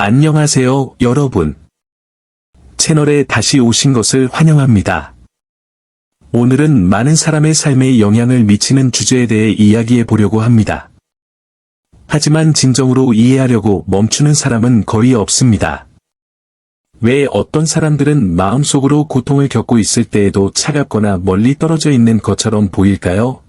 안녕하세요, 여러분. 채널에 다시 오신 것을 환영합니다. 오늘은 많은 사람의 삶에 영향을 미치는 주제에 대해 이야기해 보려고 합니다. 하지만 진정으로 이해하려고 멈추는 사람은 거의 없습니다. 왜 어떤 사람들은 마음속으로 고통을 겪고 있을 때에도 차갑거나 멀리 떨어져 있는 것처럼 보일까요?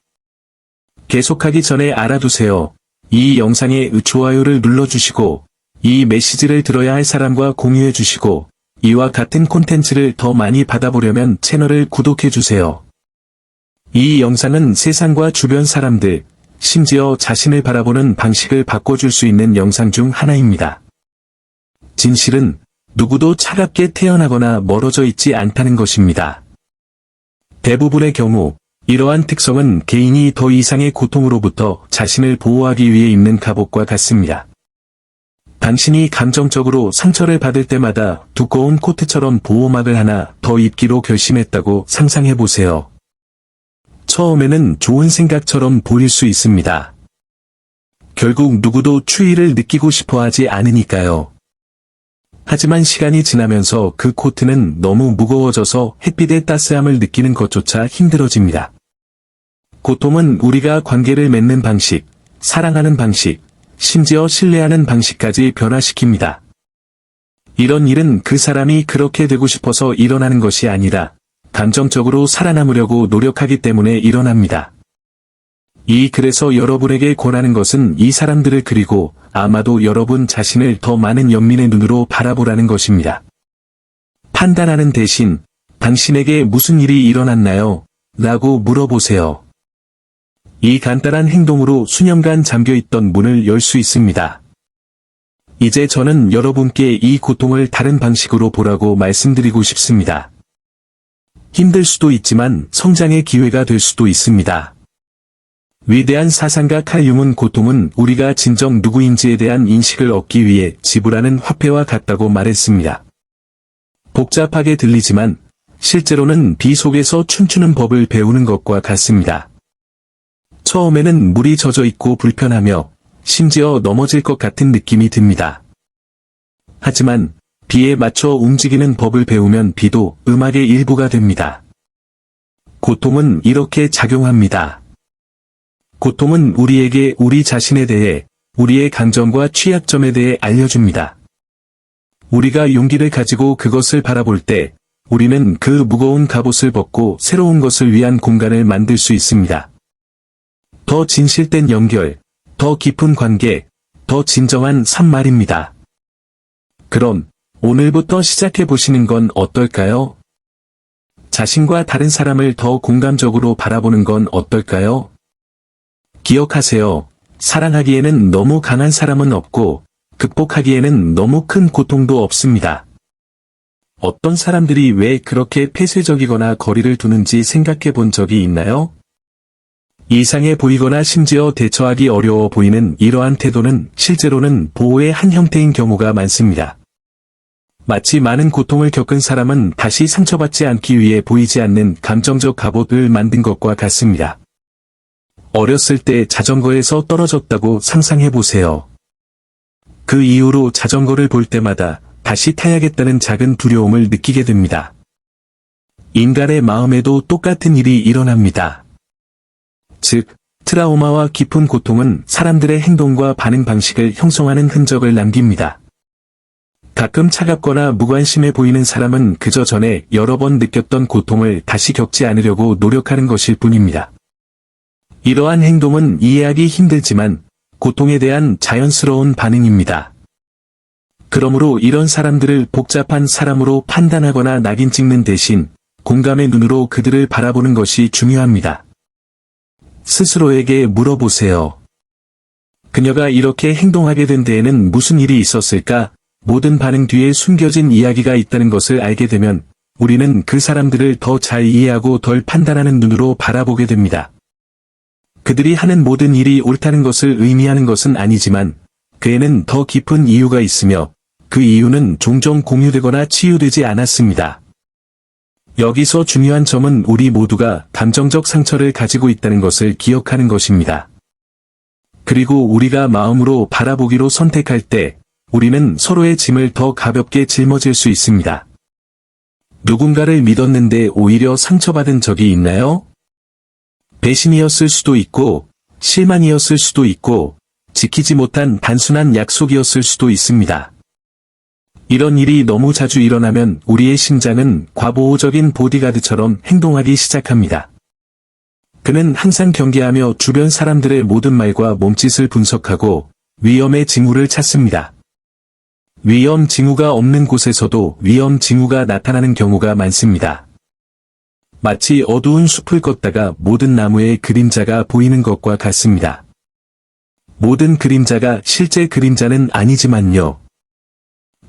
계속하기 전에 알아두세요. 이 영상에 좋아요를 눌러주시고, 이 메시지를 들어야 할 사람과 공유해 주시고, 이와 같은 콘텐츠를 더 많이 받아보려면 채널을 구독해 주세요. 이 영상은 세상과 주변 사람들, 심지어 자신을 바라보는 방식을 바꿔줄 수 있는 영상 중 하나입니다. 진실은 누구도 차갑게 태어나거나 멀어져 있지 않다는 것입니다. 대부분의 경우, 이러한 특성은 개인이 더 이상의 고통으로부터 자신을 보호하기 위해 입는 갑옷과 같습니다. 당신이 감정적으로 상처를 받을 때마다 두꺼운 코트처럼 보호막을 하나 더 입기로 결심했다고 상상해 보세요. 처음에는 좋은 생각처럼 보일 수 있습니다. 결국 누구도 추위를 느끼고 싶어 하지 않으니까요. 하지만 시간이 지나면서 그 코트는 너무 무거워져서 햇빛의 따스함을 느끼는 것조차 힘들어집니다. 고통은 우리가 관계를 맺는 방식, 사랑하는 방식, 심지어 신뢰하는 방식까지 변화시킵니다. 이런 일은 그 사람이 그렇게 되고 싶어서 일어나는 것이 아니라 감정적으로 살아남으려고 노력하기 때문에 일어납니다. 이 글에서 여러분에게 권하는 것은 이 사람들을 그리고 아마도 여러분 자신을 더 많은 연민의 눈으로 바라보라는 것입니다. 판단하는 대신 당신에게 무슨 일이 일어났나요? 라고 물어보세요. 이 간단한 행동으로 수년간 잠겨있던 문을 열 수 있습니다. 이제 저는 여러분께 이 고통을 다른 방식으로 보라고 말씀드리고 싶습니다. 힘들 수도 있지만 성장의 기회가 될 수도 있습니다. 위대한 사상가 칼융은 고통은 우리가 진정 누구인지에 대한 인식을 얻기 위해 지불하는 화폐와 같다고 말했습니다. 복잡하게 들리지만 실제로는 비 속에서 춤추는 법을 배우는 것과 같습니다. 처음에는 물이 젖어 있고 불편하며 심지어 넘어질 것 같은 느낌이 듭니다. 하지만 비에 맞춰 움직이는 법을 배우면 비도 음악의 일부가 됩니다. 고통은 이렇게 작용합니다. 고통은 우리에게 우리 자신에 대해, 우리의 강점과 취약점에 대해 알려줍니다. 우리가 용기를 가지고 그것을 바라볼 때, 우리는 그 무거운 갑옷을 벗고 새로운 것을 위한 공간을 만들 수 있습니다. 더 진실된 연결, 더 깊은 관계, 더 진정한 삶 말입니다. 그럼, 오늘부터 시작해 보시는 건 어떨까요? 자신과 다른 사람을 더 공감적으로 바라보는 건 어떨까요? 기억하세요. 사랑하기에는 너무 강한 사람은 없고, 극복하기에는 너무 큰 고통도 없습니다. 어떤 사람들이 왜 그렇게 폐쇄적이거나 거리를 두는지 생각해 본 적이 있나요? 이상해 보이거나 심지어 대처하기 어려워 보이는 이러한 태도는 실제로는 보호의 한 형태인 경우가 많습니다. 마치 많은 고통을 겪은 사람은 다시 상처받지 않기 위해 보이지 않는 감정적 갑옷을 만든 것과 같습니다. 어렸을 때 자전거에서 떨어졌다고 상상해 보세요. 그 이후로 자전거를 볼 때마다 다시 타야겠다는 작은 두려움을 느끼게 됩니다. 인간의 마음에도 똑같은 일이 일어납니다. 즉, 트라우마와 깊은 고통은 사람들의 행동과 반응 방식을 형성하는 흔적을 남깁니다. 가끔 차갑거나 무관심해 보이는 사람은 그저 전에 여러 번 느꼈던 고통을 다시 겪지 않으려고 노력하는 것일 뿐입니다. 이러한 행동은 이해하기 힘들지만 고통에 대한 자연스러운 반응입니다. 그러므로 이런 사람들을 복잡한 사람으로 판단하거나 낙인 찍는 대신 공감의 눈으로 그들을 바라보는 것이 중요합니다. 스스로에게 물어보세요. 그녀가 이렇게 행동하게 된 데에는 무슨 일이 있었을까? 모든 반응 뒤에 숨겨진 이야기가 있다는 것을 알게 되면 우리는 그 사람들을 더 잘 이해하고 덜 판단하는 눈으로 바라보게 됩니다. 그들이 하는 모든 일이 옳다는 것을 의미하는 것은 아니지만 그에는 더 깊은 이유가 있으며 그 이유는 종종 공유되거나 치유되지 않았습니다. 여기서 중요한 점은 우리 모두가 감정적 상처를 가지고 있다는 것을 기억하는 것입니다. 그리고 우리가 마음으로 바라보기로 선택할 때 우리는 서로의 짐을 더 가볍게 짊어질 수 있습니다. 누군가를 믿었는데 오히려 상처받은 적이 있나요? 배신이었을 수도 있고, 실망이었을 수도 있고, 지키지 못한 단순한 약속이었을 수도 있습니다. 이런 일이 너무 자주 일어나면 우리의 심장은 과보호적인 보디가드처럼 행동하기 시작합니다. 그는 항상 경계하며 주변 사람들의 모든 말과 몸짓을 분석하고 위험의 징후를 찾습니다. 위험 징후가 없는 곳에서도 위험 징후가 나타나는 경우가 많습니다. 마치 어두운 숲을 걷다가 모든 나무의 그림자가 보이는 것과 같습니다. 모든 그림자가 실제 그림자는 아니지만요.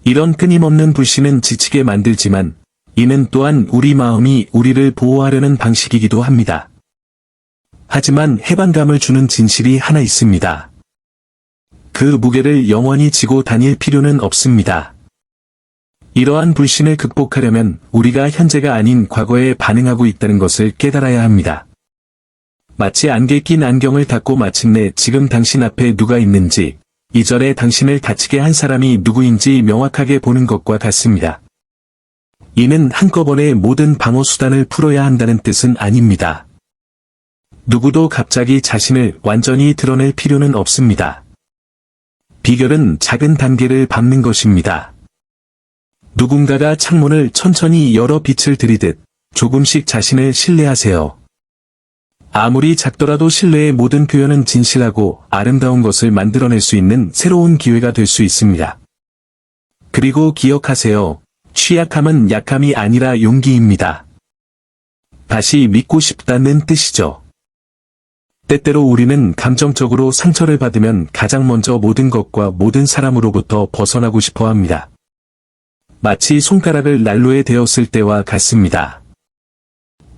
이런 끊임없는 불신은 지치게 만들지만 이는 또한 우리 마음이 우리를 보호하려는 방식이기도 합니다. 하지만 해방감을 주는 진실이 하나 있습니다. 그 무게를 영원히 지고 다닐 필요는 없습니다. 이러한 불신을 극복하려면 우리가 현재가 아닌 과거에 반응하고 있다는 것을 깨달아야 합니다. 마치 안개 낀 안경을 닫고 마침내 지금 당신 앞에 누가 있는지, 이전에 당신을 다치게 한 사람이 누구인지 명확하게 보는 것과 같습니다. 이는 한꺼번에 모든 방어 수단을 풀어야 한다는 뜻은 아닙니다. 누구도 갑자기 자신을 완전히 드러낼 필요는 없습니다. 비결은 작은 단계를 밟는 것입니다. 누군가가 창문을 천천히 열어 빛을 들이듯 조금씩 자신을 신뢰하세요. 아무리 작더라도 신뢰의 모든 표현은 진실하고 아름다운 것을 만들어낼 수 있는 새로운 기회가 될 수 있습니다. 그리고 기억하세요. 취약함은 약함이 아니라 용기입니다. 다시 믿고 싶다는 뜻이죠. 때때로 우리는 감정적으로 상처를 받으면 가장 먼저 모든 것과 모든 사람으로부터 벗어나고 싶어 합니다. 마치 손가락을 난로에 대었을 때와 같습니다.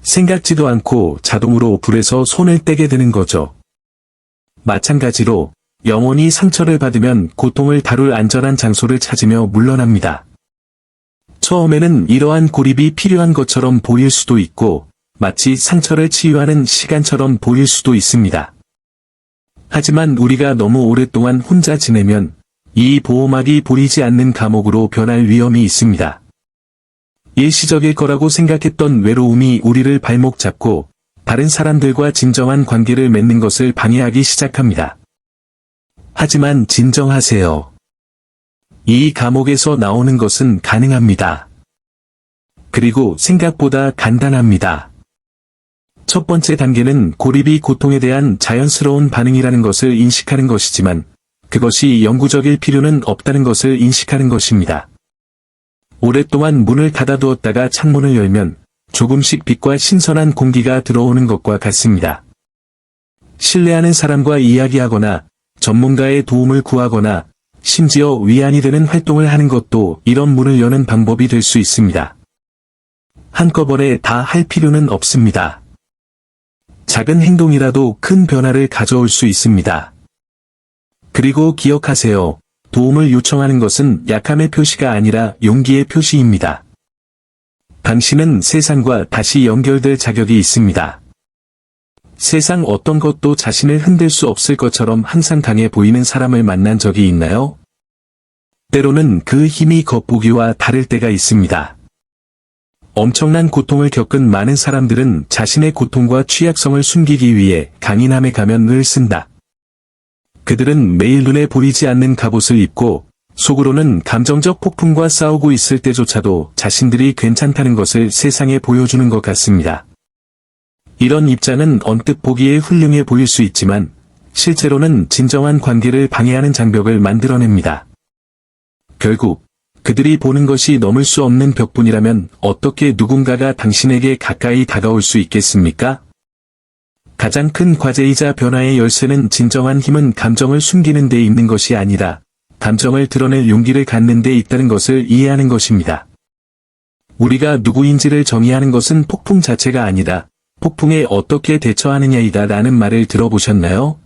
생각지도 않고 자동으로 불에서 손을 떼게 되는 거죠. 마찬가지로 영혼이 상처를 받으면 고통을 다룰 안전한 장소를 찾으며 물러납니다. 처음에는 이러한 고립이 필요한 것처럼 보일 수도 있고 마치 상처를 치유하는 시간처럼 보일 수도 있습니다. 하지만 우리가 너무 오랫동안 혼자 지내면 이 보호막이 보이지 않는 감옥으로 변할 위험이 있습니다. 일시적일 거라고 생각했던 외로움이 우리를 발목 잡고 다른 사람들과 진정한 관계를 맺는 것을 방해하기 시작합니다. 하지만 진정하세요. 이 감옥에서 나오는 것은 가능합니다. 그리고 생각보다 간단합니다. 첫 번째 단계는 고립이 고통에 대한 자연스러운 반응이라는 것을 인식하는 것이지만 그것이 영구적일 필요는 없다는 것을 인식하는 것입니다. 오랫동안 문을 닫아두었다가 창문을 열면 조금씩 빛과 신선한 공기가 들어오는 것과 같습니다. 신뢰하는 사람과 이야기하거나 전문가의 도움을 구하거나 심지어 위안이 되는 활동을 하는 것도 이런 문을 여는 방법이 될 수 있습니다. 한꺼번에 다 할 필요는 없습니다. 작은 행동이라도 큰 변화를 가져올 수 있습니다. 그리고 기억하세요. 도움을 요청하는 것은 약함의 표시가 아니라 용기의 표시입니다. 당신은 세상과 다시 연결될 자격이 있습니다. 세상 어떤 것도 자신을 흔들 수 없을 것처럼 항상 강해 보이는 사람을 만난 적이 있나요? 때로는 그 힘이 겉보기와 다를 때가 있습니다. 엄청난 고통을 겪은 많은 사람들은 자신의 고통과 취약성을 숨기기 위해 강인함의 가면을 쓴다. 그들은 매일 눈에 보이지 않는 갑옷을 입고 속으로는 감정적 폭풍과 싸우고 있을 때조차도 자신들이 괜찮다는 것을 세상에 보여주는 것 같습니다. 이런 입장은 언뜻 보기에 훌륭해 보일 수 있지만 실제로는 진정한 관계를 방해하는 장벽을 만들어냅니다. 결국 그들이 보는 것이 넘을 수 없는 벽분이라면 어떻게 누군가가 당신에게 가까이 다가올 수 있겠습니까? 가장 큰 과제이자 변화의 열쇠는 진정한 힘은 감정을 숨기는 데 있는 것이 아니라 감정을 드러낼 용기를 갖는 데 있다는 것을 이해하는 것입니다. 우리가 누구인지를 정의하는 것은 폭풍 자체가 아니라 폭풍에 어떻게 대처하느냐이다 라는 말을 들어보셨나요?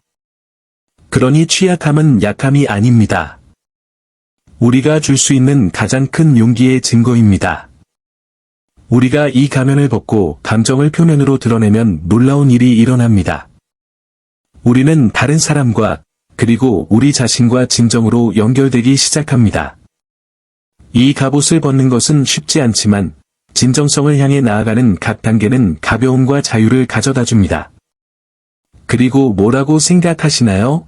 그러니 취약함은 약함이 아닙니다. 우리가 줄 수 있는 가장 큰 용기의 증거입니다. 우리가 이 가면을 벗고 감정을 표면으로 드러내면 놀라운 일이 일어납니다. 우리는 다른 사람과 그리고 우리 자신과 진정으로 연결되기 시작합니다. 이 갑옷을 벗는 것은 쉽지 않지만 진정성을 향해 나아가는 각 단계는 가벼움과 자유를 가져다 줍니다. 그리고 뭐라고 생각하시나요?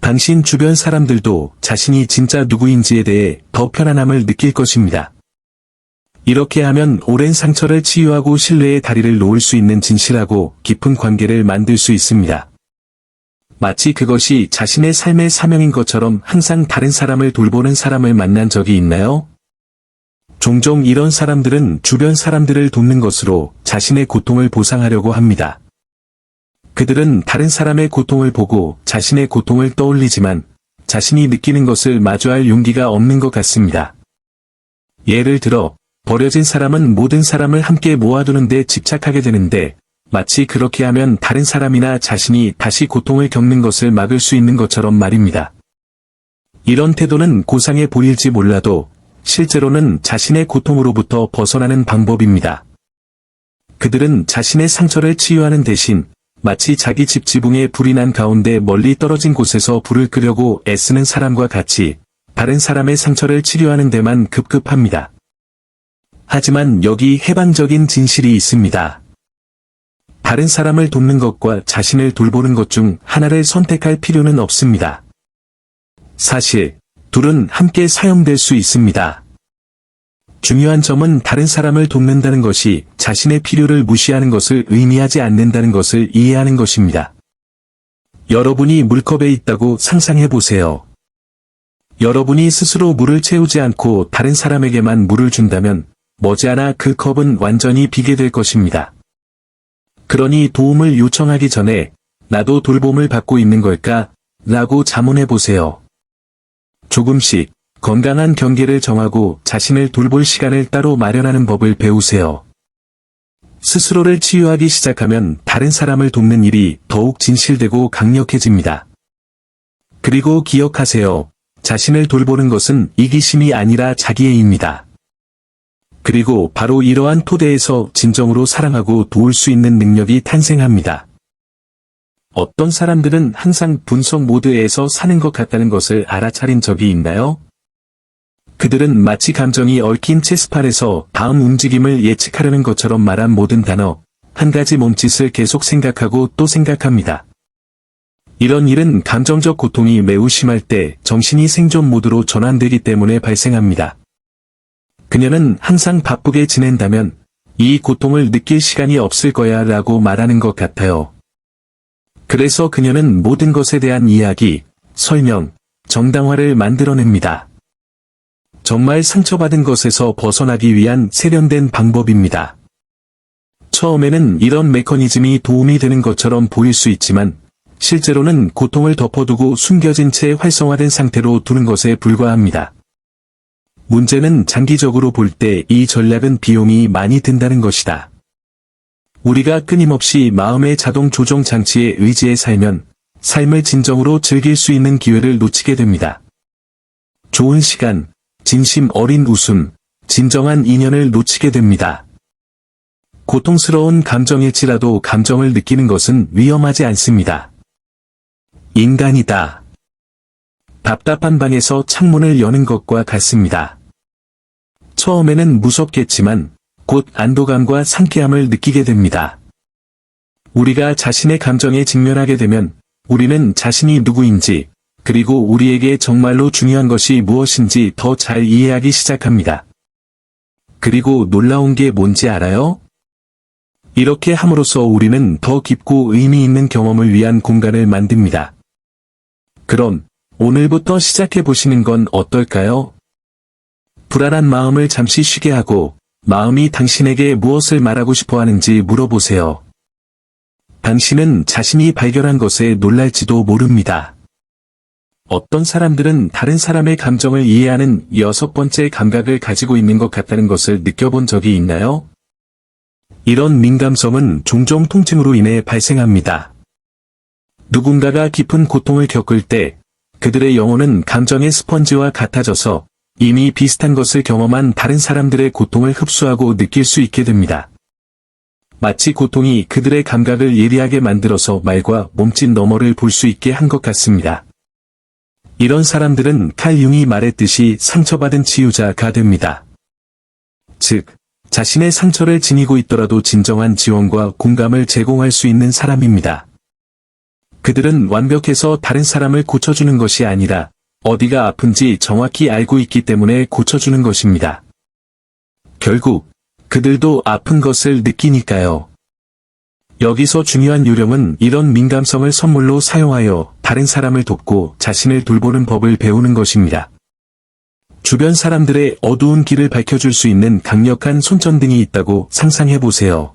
당신 주변 사람들도 자신이 진짜 누구인지에 대해 더 편안함을 느낄 것입니다. 이렇게 하면 오랜 상처를 치유하고 신뢰의 다리를 놓을 수 있는 진실하고 깊은 관계를 만들 수 있습니다. 마치 그것이 자신의 삶의 사명인 것처럼 항상 다른 사람을 돌보는 사람을 만난 적이 있나요? 종종 이런 사람들은 주변 사람들을 돕는 것으로 자신의 고통을 보상하려고 합니다. 그들은 다른 사람의 고통을 보고 자신의 고통을 떠올리지만 자신이 느끼는 것을 마주할 용기가 없는 것 같습니다. 예를 들어, 버려진 사람은 모든 사람을 함께 모아두는 데 집착하게 되는데, 마치 그렇게 하면 다른 사람이나 자신이 다시 고통을 겪는 것을 막을 수 있는 것처럼 말입니다. 이런 태도는 고상해 보일지 몰라도, 실제로는 자신의 고통으로부터 벗어나는 방법입니다. 그들은 자신의 상처를 치유하는 대신, 마치 자기 집 지붕에 불이 난 가운데 멀리 떨어진 곳에서 불을 끄려고 애쓰는 사람과 같이 다른 사람의 상처를 치료하는 데만 급급합니다. 하지만 여기 해방적인 진실이 있습니다. 다른 사람을 돕는 것과 자신을 돌보는 것 중 하나를 선택할 필요는 없습니다. 사실, 둘은 함께 사용될 수 있습니다. 중요한 점은 다른 사람을 돕는다는 것이 자신의 필요를 무시하는 것을 의미하지 않는다는 것을 이해하는 것입니다. 여러분이 물컵에 있다고 상상해 보세요. 여러분이 스스로 물을 채우지 않고 다른 사람에게만 물을 준다면 머지않아 그 컵은 완전히 비게 될 것입니다. 그러니 도움을 요청하기 전에 나도 돌봄을 받고 있는 걸까? 라고 자문해 보세요. 조금씩 건강한 경계를 정하고 자신을 돌볼 시간을 따로 마련하는 법을 배우세요. 스스로를 치유하기 시작하면 다른 사람을 돕는 일이 더욱 진실되고 강력해집니다. 그리고 기억하세요. 자신을 돌보는 것은 이기심이 아니라 자기애입니다. 그리고 바로 이러한 토대에서 진정으로 사랑하고 도울 수 있는 능력이 탄생합니다. 어떤 사람들은 항상 분석 모드에서 사는 것 같다는 것을 알아차린 적이 있나요? 그들은 마치 감정이 얽힌 체스판에서 다음 움직임을 예측하려는 것처럼 말한 모든 단어, 한 가지 몸짓을 계속 생각하고 또 생각합니다. 이런 일은 감정적 고통이 매우 심할 때 정신이 생존 모드로 전환되기 때문에 발생합니다. 그녀는 항상 바쁘게 지낸다면 이 고통을 느낄 시간이 없을 거야 라고 말하는 것 같아요. 그래서 그녀는 모든 것에 대한 이야기, 설명, 정당화를 만들어냅니다. 정말 상처받은 것에서 벗어나기 위한 세련된 방법입니다. 처음에는 이런 메커니즘이 도움이 되는 것처럼 보일 수 있지만, 실제로는 고통을 덮어두고 숨겨진 채 활성화된 상태로 두는 것에 불과합니다. 문제는 장기적으로 볼 때 이 전략은 비용이 많이 든다는 것이다. 우리가 끊임없이 마음의 자동 조정 장치에 의지해 살면 삶을 진정으로 즐길 수 있는 기회를 놓치게 됩니다. 좋은 시간, 진심 어린 웃음, 진정한 인연을 놓치게 됩니다. 고통스러운 감정일지라도 감정을 느끼는 것은 위험하지 않습니다. 인간이다. 답답한 방에서 창문을 여는 것과 같습니다. 처음에는 무섭겠지만 곧 안도감과 상쾌함을 느끼게 됩니다. 우리가 자신의 감정에 직면하게 되면 우리는 자신이 누구인지 그리고 우리에게 정말로 중요한 것이 무엇인지 더 잘 이해하기 시작합니다. 그리고 놀라운 게 뭔지 알아요? 이렇게 함으로써 우리는 더 깊고 의미 있는 경험을 위한 공간을 만듭니다. 그럼 오늘부터 시작해 보시는 건 어떨까요? 불안한 마음을 잠시 쉬게 하고 마음이 당신에게 무엇을 말하고 싶어 하는지 물어보세요. 당신은 자신이 발견한 것에 놀랄지도 모릅니다. 어떤 사람들은 다른 사람의 감정을 이해하는 여섯 번째 감각을 가지고 있는 것 같다는 것을 느껴본 적이 있나요? 이런 민감성은 종종 통증으로 인해 발생합니다. 누군가가 깊은 고통을 겪을 때 그들의 영혼은 감정의 스펀지와 같아져서 이미 비슷한 것을 경험한 다른 사람들의 고통을 흡수하고 느낄 수 있게 됩니다. 마치 고통이 그들의 감각을 예리하게 만들어서 말과 몸짓 너머를 볼 수 있게 한 것 같습니다. 이런 사람들은 칼 융이 말했듯이 상처받은 치유자가 됩니다. 즉, 자신의 상처를 지니고 있더라도 진정한 지원과 공감을 제공할 수 있는 사람입니다. 그들은 완벽해서 다른 사람을 고쳐주는 것이 아니라 어디가 아픈지 정확히 알고 있기 때문에 고쳐주는 것입니다. 결국 그들도 아픈 것을 느끼니까요. 여기서 중요한 요령은 이런 민감성을 선물로 사용하여 다른 사람을 돕고 자신을 돌보는 법을 배우는 것입니다. 주변 사람들의 어두운 길을 밝혀줄 수 있는 강력한 손전등이 있다고 상상해 보세요.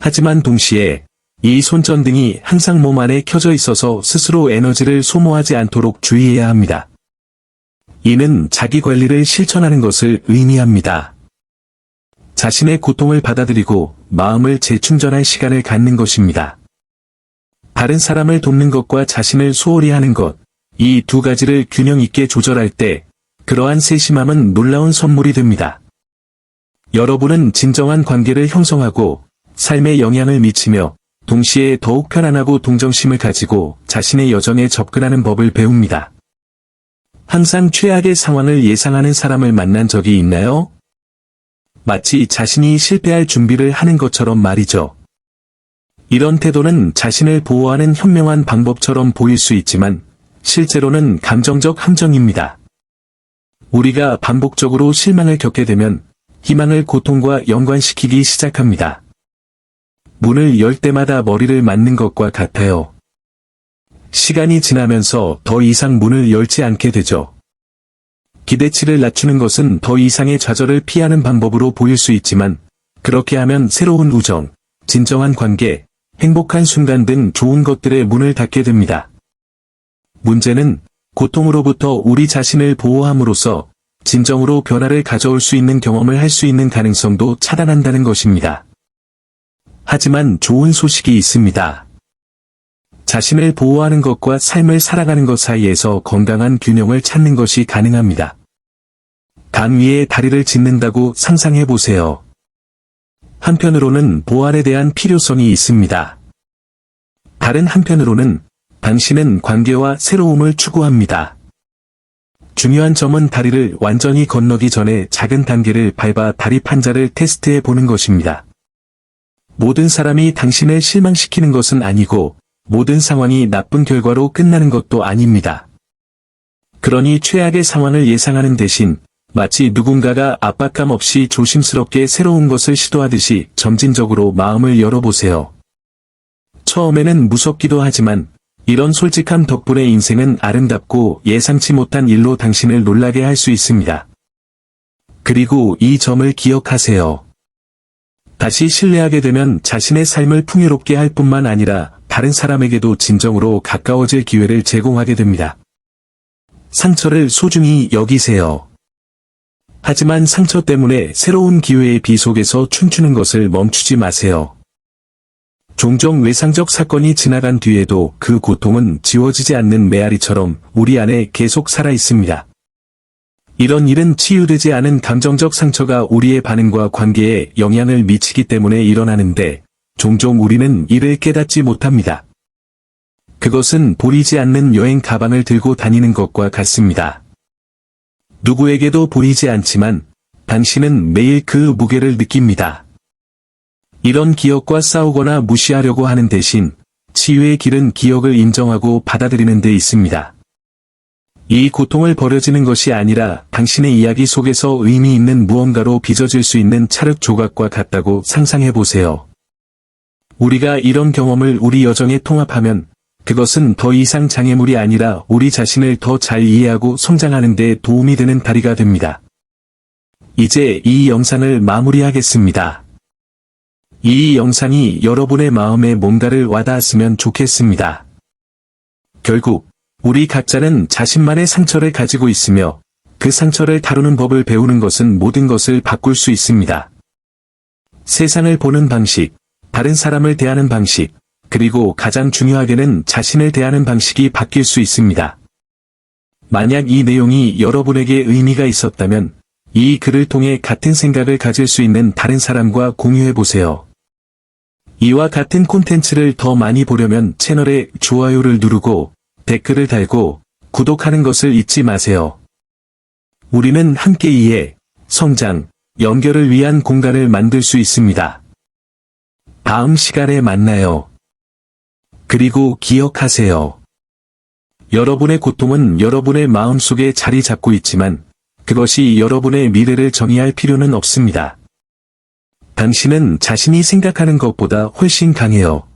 하지만 동시에 이 손전등이 항상 몸 안에 켜져 있어서 스스로 에너지를 소모하지 않도록 주의해야 합니다. 이는 자기 관리를 실천하는 것을 의미합니다. 자신의 고통을 받아들이고 마음을 재충전할 시간을 갖는 것입니다. 다른 사람을 돕는 것과 자신을 소홀히 하는 것, 이 두 가지를 균형 있게 조절할 때 그러한 세심함은 놀라운 선물이 됩니다. 여러분은 진정한 관계를 형성하고 삶에 영향을 미치며 동시에 더욱 편안하고 동정심을 가지고 자신의 여정에 접근하는 법을 배웁니다. 항상 최악의 상황을 예상하는 사람을 만난 적이 있나요? 마치 자신이 실패할 준비를 하는 것처럼 말이죠. 이런 태도는 자신을 보호하는 현명한 방법처럼 보일 수 있지만 실제로는 감정적 함정입니다. 우리가 반복적으로 실망을 겪게 되면 희망을 고통과 연관시키기 시작합니다. 문을 열 때마다 머리를 맞는 것과 같아요. 시간이 지나면서 더 이상 문을 열지 않게 되죠. 기대치를 낮추는 것은 더 이상의 좌절을 피하는 방법으로 보일 수 있지만, 그렇게 하면 새로운 우정, 진정한 관계, 행복한 순간 등 좋은 것들의 문을 닫게 됩니다. 문제는 고통으로부터 우리 자신을 보호함으로써 진정으로 변화를 가져올 수 있는 경험을 할 수 있는 가능성도 차단한다는 것입니다. 하지만 좋은 소식이 있습니다. 자신을 보호하는 것과 삶을 살아가는 것 사이에서 건강한 균형을 찾는 것이 가능합니다. 강 위에 다리를 짓는다고 상상해 보세요. 한편으로는 보안에 대한 필요성이 있습니다. 다른 한편으로는 당신은 관계와 새로움을 추구합니다. 중요한 점은 다리를 완전히 건너기 전에 작은 단계를 밟아 다리 판자를 테스트해 보는 것입니다. 모든 사람이 당신을 실망시키는 것은 아니고 모든 상황이 나쁜 결과로 끝나는 것도 아닙니다. 그러니 최악의 상황을 예상하는 대신 마치 누군가가 압박감 없이 조심스럽게 새로운 것을 시도하듯이 점진적으로 마음을 열어보세요. 처음에는 무섭기도 하지만 이런 솔직함 덕분에 인생은 아름답고 예상치 못한 일로 당신을 놀라게 할 수 있습니다. 그리고 이 점을 기억하세요. 다시 신뢰하게 되면 자신의 삶을 풍요롭게 할 뿐만 아니라 다른 사람에게도 진정으로 가까워질 기회를 제공하게 됩니다. 상처를 소중히 여기세요. 하지만 상처 때문에 새로운 기회의 비 속에서 춤추는 것을 멈추지 마세요. 종종 외상적 사건이 지나간 뒤에도 그 고통은 지워지지 않는 메아리처럼 우리 안에 계속 살아 있습니다. 이런 일은 치유되지 않은 감정적 상처가 우리의 반응과 관계에 영향을 미치기 때문에 일어나는데 종종 우리는 이를 깨닫지 못합니다. 그것은 보이지 않는 여행 가방을 들고 다니는 것과 같습니다. 누구에게도 보이지 않지만 당신은 매일 그 무게를 느낍니다. 이런 기억과 싸우거나 무시하려고 하는 대신 치유의 길은 기억을 인정하고 받아들이는 데 있습니다. 이 고통을 버려지는 것이 아니라 당신의 이야기 속에서 의미 있는 무언가로 빚어질 수 있는 찰흙 조각과 같다고 상상해 보세요. 우리가 이런 경험을 우리 여정에 통합하면 그것은 더 이상 장애물이 아니라 우리 자신을 더 잘 이해하고 성장하는 데 도움이 되는 다리가 됩니다. 이제 이 영상을 마무리하겠습니다. 이 영상이 여러분의 마음에 뭔가를 와닿았으면 좋겠습니다. 결국 우리 각자는 자신만의 상처를 가지고 있으며 그 상처를 다루는 법을 배우는 것은 모든 것을 바꿀 수 있습니다. 세상을 보는 방식, 다른 사람을 대하는 방식, 그리고 가장 중요하게는 자신을 대하는 방식이 바뀔 수 있습니다. 만약 이 내용이 여러분에게 의미가 있었다면 이 글을 통해 같은 생각을 가질 수 있는 다른 사람과 공유해 보세요. 이와 같은 콘텐츠를 더 많이 보려면 채널에 좋아요를 누르고 댓글을 달고 구독하는 것을 잊지 마세요. 우리는 함께 이해, 성장, 연결을 위한 공간을 만들 수 있습니다. 다음 시간에 만나요. 그리고 기억하세요. 여러분의 고통은 여러분의 마음속에 자리 잡고 있지만 그것이 여러분의 미래를 정의할 필요는 없습니다. 당신은 자신이 생각하는 것보다 훨씬 강해요.